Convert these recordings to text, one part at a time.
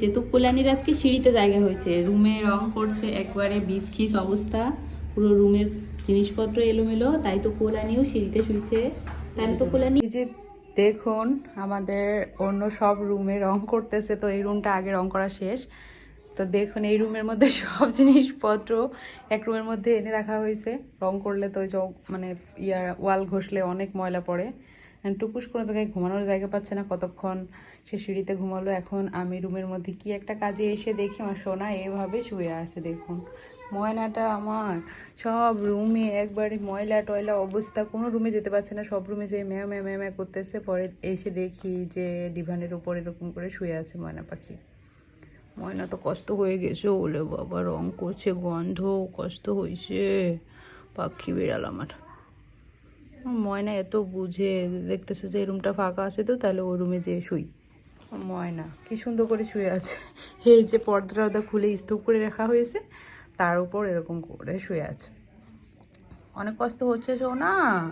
যেহেতু কোলানির আজকে সিঁড়িতে জায়গা হয়েছে, রুমে রং করছে, একবারে বিষ অবস্থা, পুরো রুমের জিনিসপত্র এলোমেলো, তাই তো কোলানিও সিঁড়িতে শুয়েছে তাই তো এই যে দেখুন, আমাদের অন্য সব রুমে রং করতেছে, তো এই রুমটা আগে রং করা শেষ। তো দেখুন, এই রুমের মধ্যে সব জিনিসপত্র এক রুমের মধ্যে এনে রাখা হয়েছে। রং করলে তো মানে ইয়ার ওয়াল ঘষলে অনেক ময়লা পড়ে। টুকুস কোনো জায়গায় ঘুমানোর জায়গা পাচ্ছে না কতক্ষণ সে সিঁড়িতে ঘুমালো। এখন আমি রুমের মধ্যে কি একটা কাজে এসে দেখি, আমার সোনা এভাবে শুয়ে আছে, দেখুন। ময়নাটা আমার সব রুমে একবারে ময়লা টয়লা অবস্থা, কোনো রুমে যেতে পারছে না, সব রুমে যে ম্যাও ম্যাও ম্যাও ম্যাও করতেছে। পরে এসে দেখি যে ডিভানের উপর এরকম করে শুয়ে আছে ময়না পাখি। ময়না তো কষ্ট হয়ে গেছে, ওলে বাবা, রং করছে গন্ধ কষ্ট হয়েছে পাখি বেড়াল আমার। ময়না এত বুঝে দেখতেছে যে রুমটা ফাঁকা আছে তো, তাহলে ওই রুমে যেয়ে শুই। ময়না, কি সুন্দর করে শুয়ে আছে। এই যে পর্দা টর্দা খুলে স্তূপ করে রাখা হয়েছে, তার উপর এরকম করে শুয়ে আছে। অনেক কষ্ট হচ্ছে সোনা।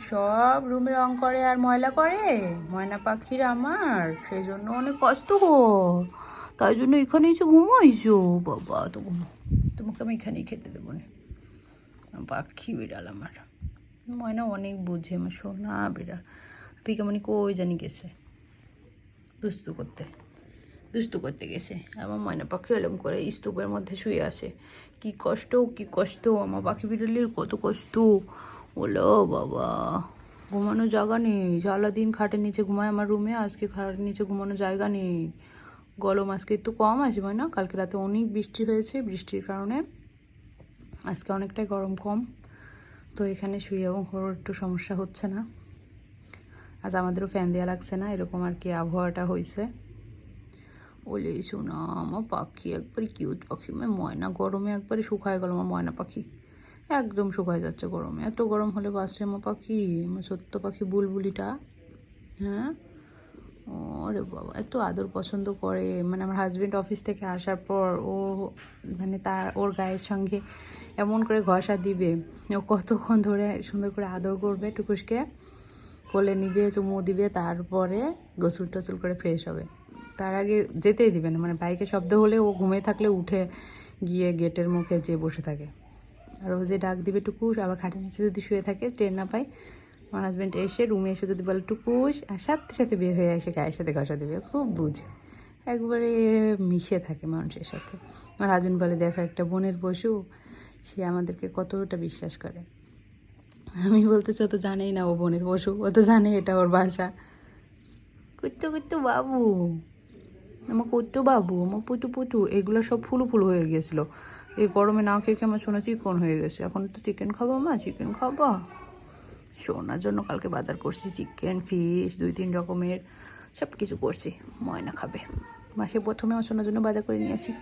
সব রুমে রং করে আর ময়লা করে। ময়না পাখির আমার, সেই জন্য অনেক কষ্ট হো তাই জন্য এখানে এসে ঘুমাইছো। বাবা তো ঘুমো। তোমাকে আমি এখানেই খেতে দেবো না। পাখি বিড়াল আমার। ময়না অনেক বুঝে, আমার সোনা বিড়াল পিকামণি কই জানি গেছে। দুস্তু করতে দুস্তু করতে গেছে। আমার ময়না পাখি এরম করে স্তূপের মধ্যে শুয়ে আসে কি কষ্ট কি কষ্ট, আমার পাখি বিড়ালির কত কষ্ট। ওলো বাবা ঘুমানো জায়গা নেই। সারাদিন খাটের নিচে ঘুমায় আমার রুমে আজকে খাটের নিচে ঘুমানো জায়গা নেই। গরম আজকে একটু কম আছে না কালকে রাতে অনেক বৃষ্টি হয়েছে। বৃষ্টির কারণে আজকে অনেকটাই গরম কম। তো এখানে শুয়ে এবং হওয়ার একটু সমস্যা হচ্ছে না। আজ আমাদেরও ফ্যান দেওয়া লাগছে না, এরকম আর কি আবহাওয়াটা হয়েছে বলে শোনা আমার পাখি একবারে কিউট পাখি। মানে ময়না গরমে একবারে শুকায় গেল আমার ময়না পাখি। একদম শুকায় যাচ্ছে গরমে। এত গরম হলে বাসে আমার পাখি, আমার সত্য পাখি বুলবুলিটা। হ্যাঁ? ওরে বাবা, এত আদর পছন্দ করে। মানে আমার হাজব্যান্ড অফিস থেকে আসার পর ও মানে তার, ওর গায়ের সঙ্গে এমন করে ঘষা দিবে, ও কতক্ষণ ধরে সুন্দর করে আদর করবে, টুকুসকে কোলে নিবে, চুমু দিবে, তারপরে গোসল টোসল করে ফ্রেশ হবে। তার আগে যেতেই দিবে না মানে বাইকে শব্দ হলে ও ঘুমিয়ে থাকলে উঠে গিয়ে গেটের মুখে যেয়ে বসে থাকে। আর ও যে ডাক দিবে টুকুস, আবার খাটের নিচে যদি শুয়ে থাকে ট্রেন না পাই আমার হাজব্যান্ড এসে রুমে এসে যদি বলে টুকুস আর সাথে সাথে বের হয়ে এসে গায়ের সাথে ঘষা দেবে খুব বুঝে। একবারে মিশে থাকে মানুষের সাথে। আমার হাজব্যান্ড বলে, দেখো, একটা বোনের পশু, সে আমাদেরকে কতটা বিশ্বাস করে। আমি বলতেছি ও তো জানেই না ও বোনের পশু, ও তো জানে এটা ওর বাসা। কুট্টু কুট্টু বাবু। আমার কুট্টু বাবু আমার পুটু পুটু, এগুলো সব ফুলু ফুলু হয়ে গেছিল। এই গরমে না খেয়ে আমার সোনা চিকন হয়ে গেছে? এখন তো চিকেন খাব, মা চিকেন খাব। সোনার জন্য কালকে বাজার করছি চিকেন ফিশ দুই তিন রকমের সব কিছু করছি, ময়না খাবে। মাসে প্রথমে আমার সোনার জন্য বাজার করে নিয়ে আসি।